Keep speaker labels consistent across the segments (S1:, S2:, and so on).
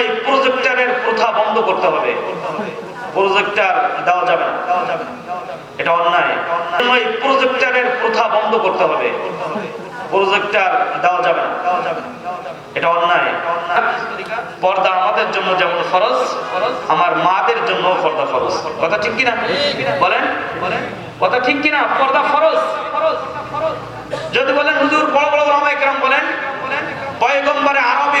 S1: এই প্রজেক্টারের প্রথা বন্ধ করতে হবে। প্রজেক্টার দেওয়া যাবে না। এটা অন্যায়। এই প্রজেক্টারের প্রথা বন্ধ করতে হবে। প্রজেক্টার দেওয়া যাবে না। এটা অন্যায়। পর্দা আমাদের জন্য যেমন ফরজ, আমার মাদের জন্য পর্দা ফরজ। কথা ঠিক কিনা? বলেন? কথা ঠিক কিনা? পর্দা ফরজ যদি বলেন হুজুর বড় বড় ওলামা একরাম বলেন পয়গম্বরে আরবি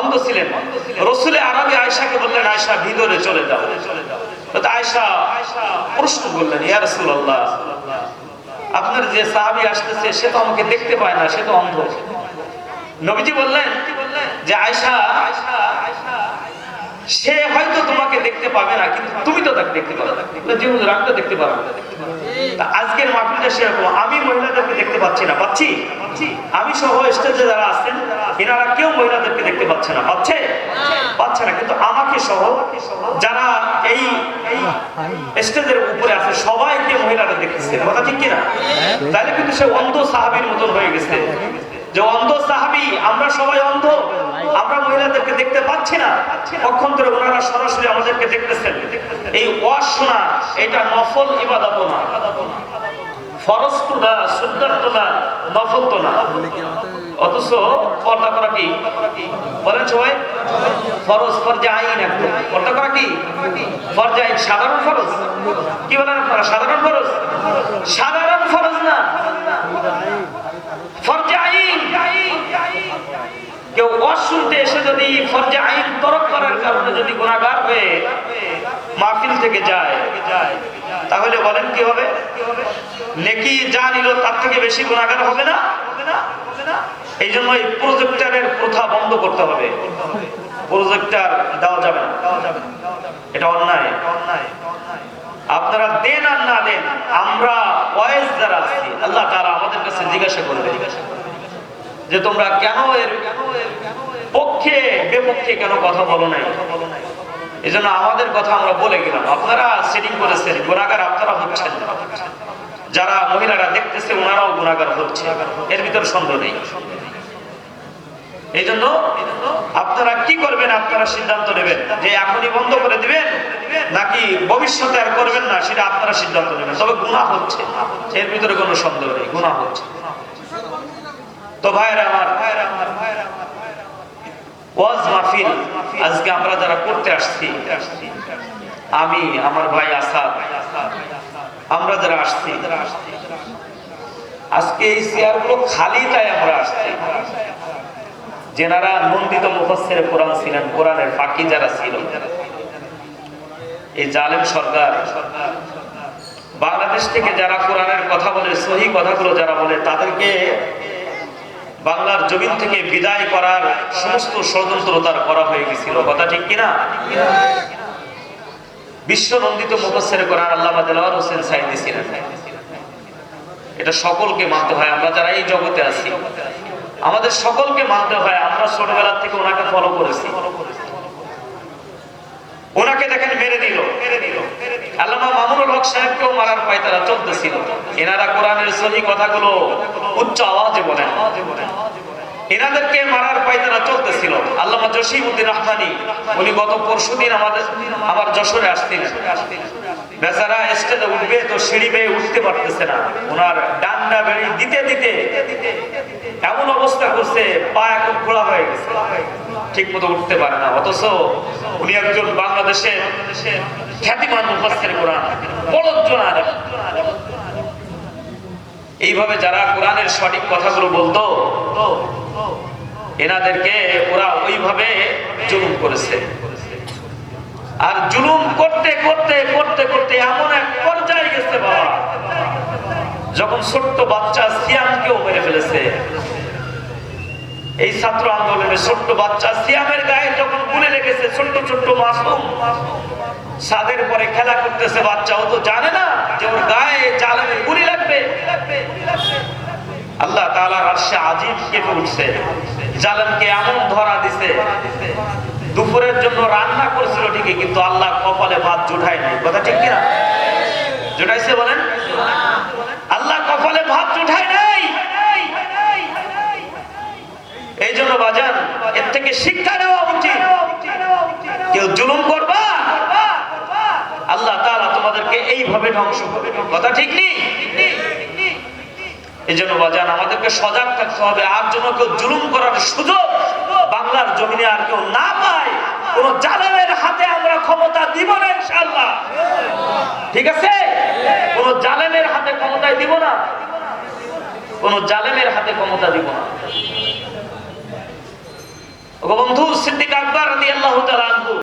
S1: অন্ধ ছিলেন। রসুলে আরবি আয়সাকে বললেন আয়সা ভিতরে চলে যাও। আয়সা প্রশ্ন করলেন, ইয়া রাসূলুল্লাহ, আপনার যে সাহাবি আসতেছে, সে তো আমাকে দেখতে পায় না, সে তো অন্ধ। নবীজি বললেন যে আয়সা সে হয়তো তোমাকে দেখতে পাবে না, কিন্তু তুমি তো তাকে দেখতে পাবে যে হুজুর আমি দেখতে পাবো তা আজকের মাহফিলটা সেরকম আমি মহিলাদেরকে দেখতে পাচ্ছি না। পাচ্ছি? আমি সহ স্টেজে যারা আছেন, এনারা কেউ মহিলাদেরকে দেখতে পাচ্ছে না। পাচ্ছে? পাচ্ছে না। কিন্তু আমাকে সহ যারা এই স্টেজের উপরে আছে, সবাইকে মহিলারা দেখতেছে। কথা ঠিক কিনা? তাহলে কিন্তু সে অন্ধ সাহাবির মতন হয়ে গেছে। যে অন্ধ সাহাবি, আমরা সবাই অন্ধ। আমরা মহিলাদেরকে দেখতে পাচ্ছি না। পক্ষান্তরে ওনারা সরাসরি আমাদেরকে দেখতেছেন। এই ওয়াজ শোনা, এটা নফল ইবাদত না। অথচ আইন সাধারণ ফরজ। কি বলেন সাধারণ ফরজ? সাধারণ ফরজে আইন কেউ ওয়াজ এসে যদি ফরজে আইন তরক করার কারণে যদি গুণাগার হয়ে মাহফিল থেকে যায়, তাহলে বলেন কি হবে? নেকি যা নিল তার থেকে বেশি গুণাগার হবে না? এই জন্য এই প্রজেক্টারের প্রথা বন্ধ করতে হবে। প্রজেক্টার দেওয়া যাবে না। এটা অন্যায়। আপনারা দেন আর না দেন, আমরা ওয়েস যারা আছি, আল্লাহ তারা আমাদের কাছে জিজ্ঞাসা করবে যে তোমরা কেন এর পক্ষে, বিপক্ষে কেন কথা বলো নাই? এই জন্য আমাদের কথা আমরা বলে গেলাম। আপনারা সেটিং করেছেন, গুণাগার আপনারা হচ্ছেন যারা মহিলারা দেখতেছে, ওনারাও গুণাগার হচ্ছে। এর ভিতর সন্দেহ নেই। এই জন্য আপনারা কি করবেন, আপনারা সিদ্ধান্ত নেবেন? যে এখনই বন্ধ করে দিবেন, নাকি ভবিষ্যতে আর করবেন না, সেটা আপনারা সিদ্ধান্ত নেবেন। তবে গুণা হচ্ছে। এর ভিতরে কোনো সন্দেহ নেই, গুণা হচ্ছে। তো ভাইরা আমার ভাইরা আমার ভাইরা আমার ওয়াজ মাহফিল, আজকে আমরা যারা করতে আসছি, আমি, আমার ভাই আসাদ, আমরা যারা আসছি, আজকে এই খালি তাই আমরা আসছি। যেনারা নন্দিত মুখস্থের কোরআন ছিলেন, কোরআনের ফাঁকি যারা ছিল, এই জালেম সরকার, বাংলাদেশ থেকে যারা কোরআনের কথা বলে, সহি কথাগুলো যারা বলে, তাদেরকে বাংলার জমিন থেকে বিদায় করার সমস্ত ষড়যন্ত্রতার করা হয়ে গেছিল। কথা ঠিক কিনা? বিশ্ব নন্দিত মুখস্থের করার আল্লাহ হোসেন সাইদি ছিলেন। এটা সকলকে মানতে হয়, আমরা যারা এই জগতে আছি। আমাদের সকলকে মানতে হয়, আমরা ছোটবেলা থেকে ওনাকে ফলো করেছি। ওনাকে দেখেন মেরে দিল। আল্লামা মামুনুল হক সাহেবকেও মারার চলতেছিল। এনারা কোরআনের সহি কথাগুলো উচ্চ আওয়াজে এনাদেরকে মারার পায়তারা চলতেছিল। আল্লামা জসিমউদ্দিন রহমানি, উনি গত পরশুদিন আমাদের আমার যশোরে আসছিলেন। বেচারা স্টেজে উঠবে তো সিঁড়ি বেয়ে উঠতে পারতেছে না। ওনার ডান্ডা বেড়ি দিতে দিতে এমন অবস্থা করছে, পা এখন খোলা হয়ে গেছে। ঠিক মতো উঠতে পারে না। অথচ উনি একজন বাংলাদেশের খ্যাতিমান মুফাসসির কোরআন বড় এইভাবে যারা কোরআনের সঠিক কথাগুলো বলতো, এনাদেরকে ওরা ওইভাবে জুলুম করেছে। আর জুলুম করতে করতে করতে করতে এমন এক পর্যায়ে গেছে বাবা। যখন ছোট্ট বাচ্চা সিয়ামকেও মেরে ফেলেছে, এই ছাত্র আন্দোলনের ছোট্ট বাচ্চা সিয়ামের গায়ে যখন গুলি লেগেছে, ছোট্ট ছোট্ট মাসুম সাদের পরে খেলা করতেছে বাচ্চা, ও তো জানে না যে ওর গায়ে জালেমের গুলি লাগবে। আল্লাহ তাআলা রাশে আজিব কেঁপে উঠছে। জালেমকে এমন ধরা দিছে, দুপুরের জন্য রান্না করেছিল ঠিকই, কিন্তু আল্লাহ কপালে ভাত জুটায় নাই কথা ঠিক কিনা? জুটাইছে বলেন? আমাদেরকে সজাগ থাকতে হবে। আর জন্য কেউ জুলুম করার সুযোগ বাংলার জমিনে আর কেউ না পায়, কোন জালেমের হাতে আমরা ক্ষমতা দিব না, ইনশাআল্লাহ। ঠিক আছে? কোন জালেমের হাতে ক্ষমতায় দিব না। কোন জালেমের হাতে ক্ষমতা দিব না। বন্ধু সিদ্দিক আকবর রাদিয়াল্লাহু তাআলা